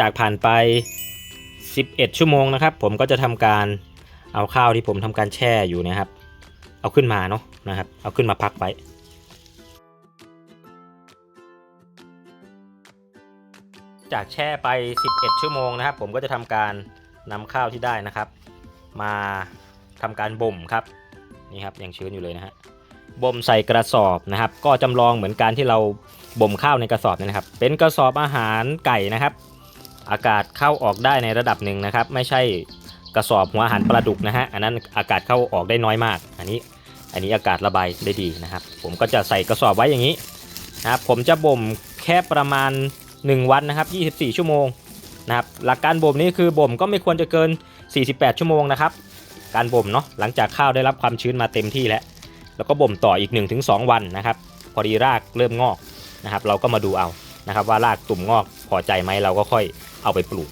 จากผ่านไป 11 ชั่วโมงนะครับ ผมก็จะทำการเอาข้าวที่ผมทำการแช่อยู่นะครับ เอาขึ้นมาเนาะนะครับ เอาขึ้นมาพักไว้จากแช่ไป 11 ชั่วโมงนะครับ ผมก็จะทำการนำข้าวที่ได้นะครับ มาทำการบ่มครับนี่ครับยังชื้นอยู่เลยนะฮะบ่มใส่กระสอบนะครับ ก็จำลองเหมือนการที่เราบ่มข้าวในกระสอบเนี่ยนะครับ เป็นกระสอบอาหารไก่นะครับ อากาศเข้าออกได้ในระดับหนึ่งนะครับ ไม่ใช่กระสอบหัวหารปลาดุกนะฮะอันนั้นอากาศเข้าออกได้น้อยมาก อันนี้อันนี้อากาศระบายได้ดีนะครับ ผมก็จะใส่กระสอบไว้อย่างนี้นะครับผมจะบ่มแค่ประมาณ 1 วันนะครับ 24 ชั่วโมงนะครับหลักการบ่มนี้คือบ่มก็ไม่ควรจะเกิน 48 ชั่วโมงนะครับ การบ่มเนาะหลังจากข้าวได้รับความชื้นมาเต็มที่แล้ว แล้วก็บ่มต่ออีก 1-2 วันนะครับ พอดีรากเริ่มงอกนะครับ เราก็มาดูเอานะครับ ว่ารากตุ่มงอกพอใจไหมเราก็ค่อย เอาไปปลูก